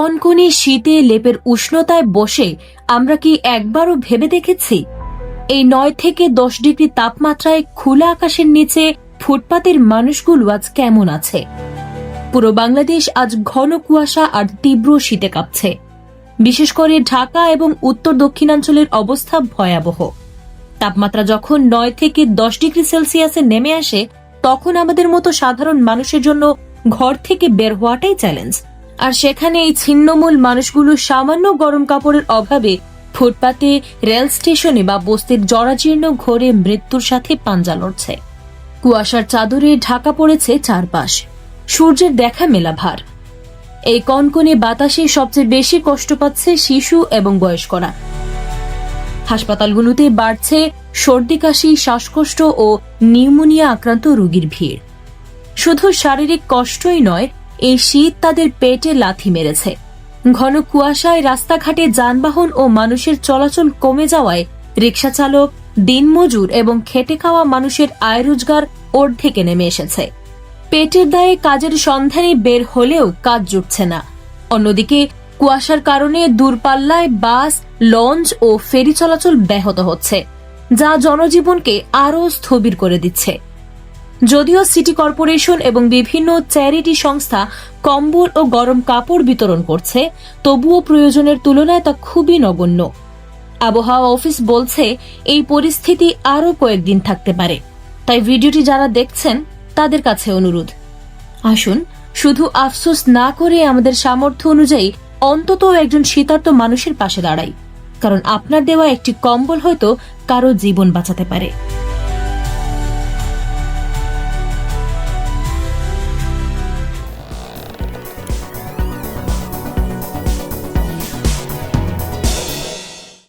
কনকনে শীতে লেপের উষ্ণতায় বসে আমরা কি একবারও ভেবে দেখেছি? এই নয় থেকে দশ ডিগ্রি তাপমাত্রায় খোলা আকাশের নিচে ফুটপাতের মানুষগুলো আজ কেমন আছে? পুরো বাংলাদেশ আজ ঘন কুয়াশা আর তীব্র শীতে কাঁপছে। বিশেষ করে ঢাকা এবং উত্তর দক্ষিণাঞ্চলের অবস্থা ভয়াবহ। তাপমাত্রা যখন নয় থেকে দশ ডিগ্রি সেলসিয়াসে নেমে আসে, তখন আমাদের মতো সাধারণ মানুষের জন্য ঘর থেকে বের হওয়াটাই চ্যালেঞ্জ। আর সেখানে এই ছিন্নমূল মানুষগুলো সামান্য গরম কাপড়ের অভাবে ফুটপাতে, রেল স্টেশনে বা বস্তির জরাজীর্ণ ঘরে মৃত্যুর সাথে পাঞ্জা লড়ছে। কুয়াশার চাদরে ঢাকা পড়েছে চারপাশ। সূর্যের দেখা মেলা ভার। এই কনকনে বাতাসে সবচেয়ে বেশি কষ্ট পাচ্ছে শিশু এবং বয়স্করা। হাসপাতালগুলোতে বাড়ছে সর্দি, কাশি, শ্বাসকষ্ট ও নিউমোনিয়া আক্রান্ত রোগীর ভিড়। শুধু শারীরিক কষ্টই নয় এই শীত তাদের পেটে লাথি মেরেছে। ঘন কুয়াশায় রাস্তাঘাটে যানবাহন ও মানুষের চলাচল কমে যাওয়ায় রিক্সা চালক দিনমজুর এবং খেটে খাওয়া মানুষের আয় রোজগার অর্ধেকে নেমে এসেছে। পেটের দায়ে কাজের সন্ধানে বের হলেও কাজ জুটছে না। অন্যদিকে কুয়াশার কারণে দূরপাল্লায় বাস, লঞ্চ ও ফেরি চলাচল ব্যাহত হচ্ছে, যা জনজীবনকে আরও স্থবির করে দিচ্ছে। যদিও সিটি কর্পোরেশন এবং বিভিন্ন চ্যারিটি সংস্থা কম্বল ও গরম কাপড় বিতরণ করছে, তবুও প্রয়োজনের তুলনায় তা খুবই নগণ্য। আবহাওয়া অফিস বলছে, এই পরিস্থিতি আরও কয়েকদিন থাকতে পারে। তাই ভিডিওটি যারা দেখছেন, তাদের কাছে অনুরোধ। আসুন, শুধু আফসোস না করে আমাদের সামর্থ্য অনুযায়ী অন্তত একজন শীতার্ত মানুষের পাশে দাঁড়াই। কারণ আপনার দেওয়া একটি কম্বল হয়তো কারও জীবন বাঁচাতে পারে।